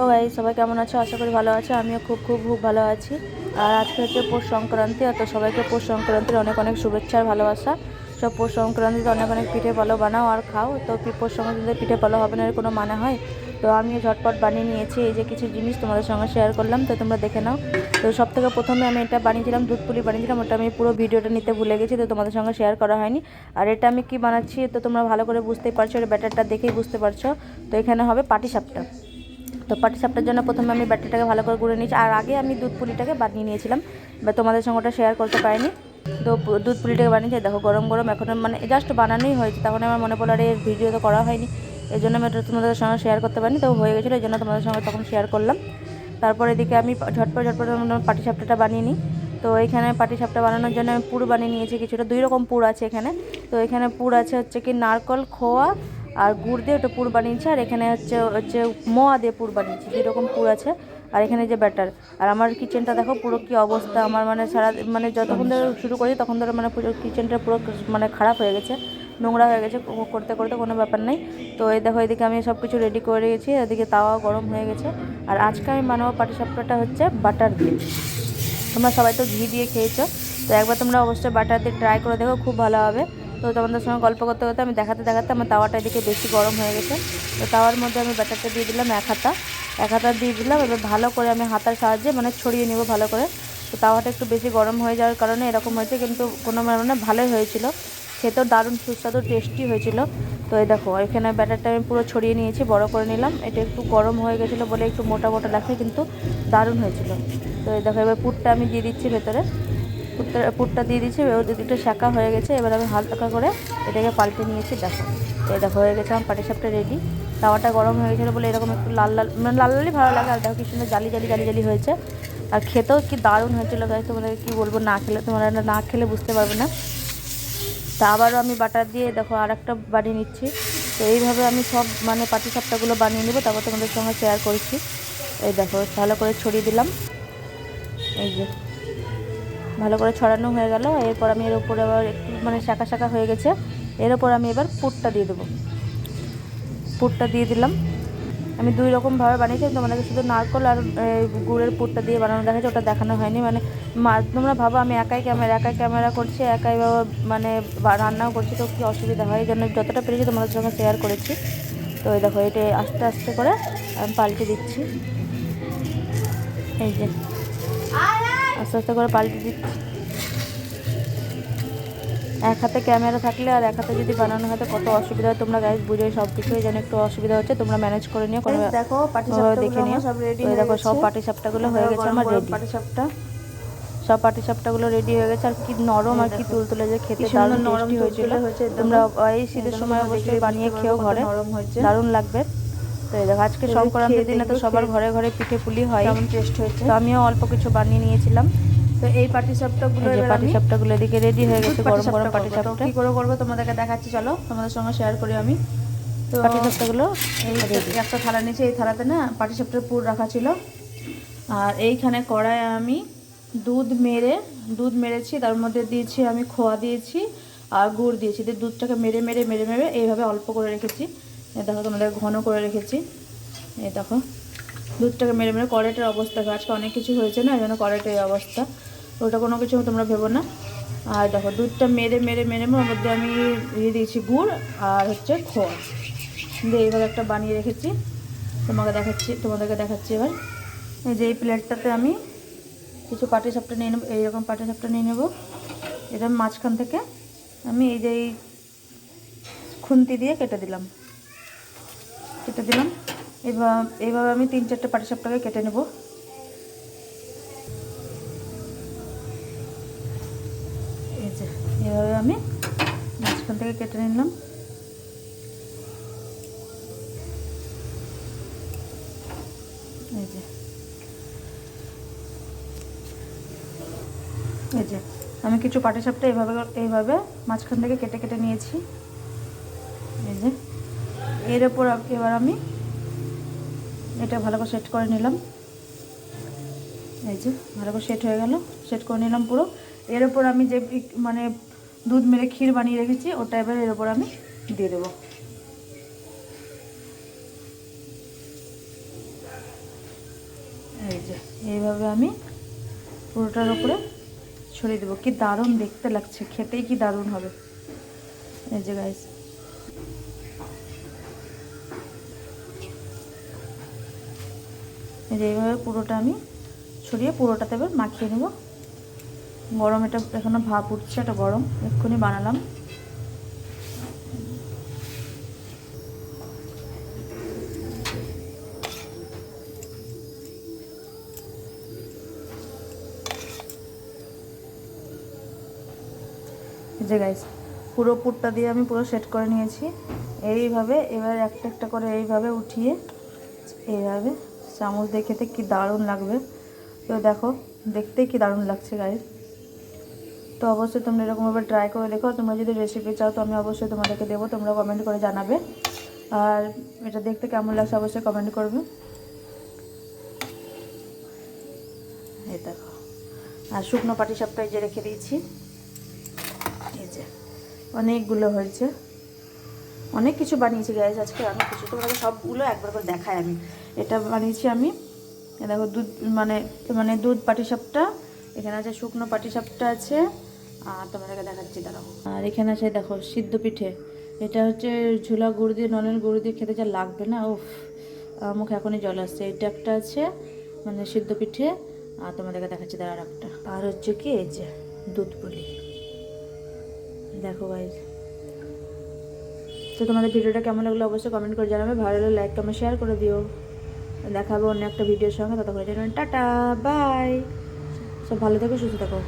ও ভাই সবাই কেমন আছো? আশা করি ভালো আছো। আমিও খুব খুব খুব ভালো আছি। আর আজকে হচ্ছে পৌষ সংক্রান্তি তো সবাইকে পৌষ সংক্রান্তির অনেক অনেক শুভেচ্ছা আর ভালোবাসা। সব পৌষ সংক্রান্তিতে অনেক অনেক পিঠে পালো বানাও আর খাও। তো পৌষ সংক্রান্তিতে পিঠে পালো হবে না এর কোনো মানে হয়? তো আমিও ঝটপট বানিয়ে নিয়েছি। এই যে কিছু জিনিস তোমাদের সঙ্গে শেয়ার করলাম, তো তোমরা দেখে নাও। তো সব থেকে প্রথমে আমি এটা বানিয়েছিলাম, দুধ পুলি বানিয়েছিলাম। ওটা আমি পুরো ভিডিওটা নিতে ভুলে গেছি, তো তোমাদের সঙ্গে শেয়ার করা হয়নি। আর এটা আমি কি বানাচ্ছি, তো তোমরা ভালো করে বুঝতেই পারছ এটা ব্যাটারটা দেখেই বুঝতে পারছ। তো এখানে হবে পাটি সাপটা তো পাটি সাপটার জন্য প্রথমে আমি ব্যাটারটাকে ভালো করে গুঁড়ে নিয়েছি। আর আগে আমি দুধ পুলিটাকে বানিয়ে নিয়েছিলাম, বা তোমাদের সঙ্গে ওটা শেয়ার করতে পারিনি। তো দুধ পুলিটাকে বানিয়েছি দেখো, গরম গরম। এখন মানে জাস্ট বানানোই হয়েছে। তখন আমার মনে পড়ল, আর, এর ভিডিও তো করা হয়নি। এই জন্য আমি তোমাদের সঙ্গে শেয়ার করতে পারিনি। তো হয়ে গেছিল, এই জন্য তোমাদের সঙ্গে তখন শেয়ার করলাম। তারপর এদিকে আমি ঝটপট ঝটপট পাটি সাপটাটা বানিয়ে নিই। তো এখানে পাটি সাপটা বানানোর জন্য আমি পুর বানিয়ে নিয়েছি। কিছুটা দুই রকম পুর আছে এখানে। তো এখানে পুর আছে হচ্ছে কি নারকল, খোয়া আর গুড় দিয়ে ওটা পুর বানিয়েছি, আর এখানে হচ্ছে হচ্ছে মোয়া দিয়ে পুর বানিয়েছি দুই রকম পুর আছে, আর এখানে যে ব্যাটার। আর আমার কিচেনটা দেখো পুরো কী অবস্থা, আমার মানে সারা মানে যতক্ষণ ধরে শুরু করি তখন ধরে মানে পুরো কিচেনটা পুরো মানে খারাপ হয়ে গেছে, নোংরা হয়ে গেছে করতে করতে কোনো ব্যাপার নেই। তো এই দেখো, এদিকে আমি সব কিছু রেডি করে রেখেছি এদিকে তাওয়া গরম হয়ে গেছে। আর আজকে আমি বানাবো পাটিসাপটাটা হচ্ছে বাটার দিয়ে। তোমরা সবাই তো ঘি দিয়ে খেয়েছো, তো একবার তোমরা অবশ্যই বাটার দিয়ে ট্রাই করে দেখো, খুব ভালো হবে। তো তোমাদের সঙ্গে গল্প করতে করতে আমি দেখাতে দেখাতে আমার তাওয়াটা এদিকে বেশি গরম হয়ে গেছে। তো তাওয়ার মধ্যে আমি ব্যাটারটা দিয়ে দিলাম এক হাতা। এক হাতা দিয়ে দিলাম, এবার ভালো করে আমি হাতার সাহায্যে মানে ছড়িয়ে নেব ভালো করে। তো তাওয়াটা একটু বেশি গরম হয়ে যাওয়ার কারণে এরকম হয়েছে, কিন্তু কোনো মানে ভালোই হয়েছিল। খেতেও দারুণ, সুস্বাদু টেস্টি হয়েছিল। তো এই দেখো, এখানে ব্যাটারটা আমি পুরো ছড়িয়ে নিয়েছি, বড় করে নিলাম। এটা একটু গরম হয়ে গেছিল বলে একটু মোটা মোটা লাগছে, কিন্তু দারুণ হয়েছিল। তো এই দেখো, এবার পুরটা আমি দিয়ে দিচ্ছি ভেতরে। পুরটা দিয়ে দিচ্ছি এবার দুটো শাঁকা হয়ে গেছে, এবার আমি হালকা করে এটাকে পাল্টে নিয়েছি, দেখো। এই দেখো, হয়ে গেছে, আমার পাটিসাপটা রেডি তাওয়াটা গরম হয়ে গেছিল বলে এরকম একটু লাল লাল মানে লাল লালই ভালো লাগে, আর দেখো কি সুন্দর জালি জালি জালি জালি হয়েছে। আর খেতেও কি দারুণ হয়েছিল গাছ তোমাদের কি বলব, না খেলে তোমরা না খেলে বুঝতে পারবে না। তা আবারও আমি বাটার দিয়ে দেখো আর একটা বানিয়ে নিচ্ছি। তো এইভাবে আমি সব মানে পাটি সাপটাগুলো বানিয়ে নেব, তারপর তোমাদের সঙ্গে শেয়ার করছি। এই দেখো, ভালো করে ছড়িয়ে দিলাম। এই যে। ভালো করে ছড়ানো হয়ে গেল। এরপর আমি এর উপরে আবার একটু মানে শাখা শাখা হয়ে গেছে। এর উপর আমি এবার পুরটা দিয়ে দেবো। পুরটা দিয়ে দিলাম। আমি দুই রকমভাবে বানিয়েছি। তোমাদেরকে শুধু নারকল আর গুড়ের পুরটা দিয়ে বানানো দেখাচ্ছি। ওটা দেখানো হয়নি। মানে তোমরা ভাবো আমি একাই ক্যামেরা একাই ক্যামেরা করছি, একাই মানে রান্নাও করছি। তো কী অসুবিধা হয়? এই জন্য যতটা পেরেছি তোমাদের সঙ্গে শেয়ার করেছি। তো এই দেখো, এটা আস্তে আস্তে করে আমি পাল্টে দিচ্ছি। এই যে। আস্তে আস্তে করে পাল্টে দিচ্ছি। এক হাতে ক্যামেরা থাকলে আর এক হাতে যদি বানানো হয় তো কত অসুবিধা হয়। তোমরা গাইজ বুঝে সব কিছুই যেন একটু অসুবিধা হচ্ছে তোমরা ম্যানেজ করে নিও। কোনো দেখো দেখে নিও। সব রেডি তো দেখো সব পাটি সাপটাগুলো হয়ে গেছে আমার রেডি পাটি সাপটা। সব পাটি সাপটাগুলো রেডি হয়ে গেছে আর কি নরম আর কি তুলতুলে যে খেতে দারুণ নরম টেস্টি হয়েছিল। হয়েছে, তোমরা এই শীতের সময় অবশ্যই বানিয়ে খেয়েও ঘরে। নরম হয়েছে। দারুণ লাগবে। তো এই দেখো আজকে সংক্রান্তির দিনে তো সবার ঘরে ঘরে পিঠে পুলি হয়। কেমন টেস্ট হয়েছে? তো আমিও অল্প কিছু বানিয়ে নিয়েছিলাম। তো এই পাটি সাপটাগুলো এই পাটি সাপটাগুলো এদিকে রেডি হয়ে গেছে গরম গরম পাটি। সাপটা কি করে করব তোমাদেরকে দেখাচ্ছি চলো। তোমাদের সঙ্গে শেয়ার করি আমি। তো পাটি সাপটাগুলো এই যে একটা থালা নিচে এই থালাতে না পাটি সাপটার পুর রাখা ছিল। আর এইখানে কড়ায় আমি দুধ মেরে দুধ মেরেছি তার মধ্যে দিয়েছি আমি খোয়া দিয়েছি আর গুড় দিয়েছি। দিয়ে দুধটাকে মেরে মেরে মেরে মেরে এইভাবে অল্প করে রেখেছি। দেখো তোমাদের ঘন করে রেখেছি। এই দেখো, দুধটাকে মেরে মেরে কড়াইটার অবস্থা, আজকে অনেক কিছু হয়েছে না এই জন্য কড়াইটার অবস্থা। ওটা কোনো কিছু তোমরা ভেবো না। আর দেখো, দুধটা মেরে মেরে মেরে ওর মধ্যে আমি দিয়ে দিয়েছি গুড় আর হচ্ছে খোয়া দিয়ে এইভাবে একটা বানিয়ে রেখেছি। তোমাকে দেখাচ্ছি, তোমাদেরকে দেখাচ্ছি এবার। এই যে এই প্লেটটাতে আমি কিছু পাটি সাপটা নিয়ে নেব, এইরকম পাটি সাপটা নিয়ে নেব। এটা মাঝখান থেকে আমি এই যে এই খুন্তি দিয়ে কেটে দিলাম। কেটে দিলাম। এবার এইভাবে আমি তিন চারটে পাটি সাপটাকে কেটে নেব। এই যে, এভাবে আমি মাঝখান থেকে কেটে নিলাম। এই যে এই যে, আমি কিছু পাটিসাপটা এইভাবে এইভাবে মাঝখান থেকে কেটে কেটে নিয়েছি। এর ওপর এবার আমি এটা ভালো করে সেট করে নিলাম। এই যে, ভালো করে সেট হয়ে গেল। সেট করে নিলাম পুরো। এর ওপর আমি যে মানে দুধ মেরে ক্ষীর বানিয়ে রেখেছি, ওটা এবার এর ওপর আমি দিয়ে দেবো। এই যে, এইভাবে আমি পুরোটার উপরে ছড়িয়ে দেবো। কি দারুণ দেখতে লাগছে। খেতেই কি দারুণ হবে। এই যে গাইস যে এইভাবে পুরোটা আমি ছড়িয়ে পুরোটাতে এবার মাখিয়ে নেব। গরম এটা এখনও ভাপ উঠছে, এটা গরম। এক্ষুনি বানালাম। যে গাইস পুরো পুরটা দিয়ে আমি পুরো সেট করে নিয়েছি। এইভাবে এবার একটা একটা করে এইভাবে উঠিয়ে, এইভাবে চামচ দিয়ে খেতে কি দারুণ লাগবে? তো দেখো দেখতেই কি দারুণ লাগছে গাইস তো অবশ্যই তোমরা এরকমভাবে ট্রাই করে দেখো। তোমরা যদি রেসিপি চাও, তো আমি অবশ্যই তোমাদেরকে দেবো। তোমরা কমেন্ট করে জানাবে। আর এটা দেখতে কেমন লাগছে, অবশ্যই কমেন্ট করবে। এই দেখো। আর শুকনো পাটি সবটাই যে রেখে দিয়েছি। এই যে, অনেকগুলো হয়েছে। অনেক কিছু বানিয়েছি গ্যাস আজকে অনেক কিছু তোমাকে সবগুলো একবার করে দেখাই আমি। এটা বানিয়েছি আমি দেখো দুধ মানে মানে দুধ পাটিসাপটা, এখানে আছে শুকনো পাটিসাপটা আছে, আর তোমাদেরকে দেখাচ্ছি, দাঁড়াও। আর এখানে আছে, দেখো, সিদ্ধ পিঠে। এটা হচ্ছে ঝোলা গুড় দিয়ে নলের গুড় দিয়ে খেতে যা লাগবে না, উফ মুখে এখনই জল আসছে। এটা একটা আছে মানে সিদ্ধ পিঠে, আর তোমাদেরকে দেখাচ্ছি দাঁড়ার একটা। আর হচ্ছে কি, এই যে দুধ পুলি। দেখো গাইজ তো তোমাদের ভিডিওটা কেমন লাগল অবশ্যই কমেন্ট করে জানাবে। ভালো লাগলে লাইক কমেন্ট শেয়ার করে দিও। দেখাবো অন্য একটা ভিডিওর সঙ্গে। ততক্ষণ জানাবেন টাটা বাই সব ভালো থাকো, সুস্থ থাকো।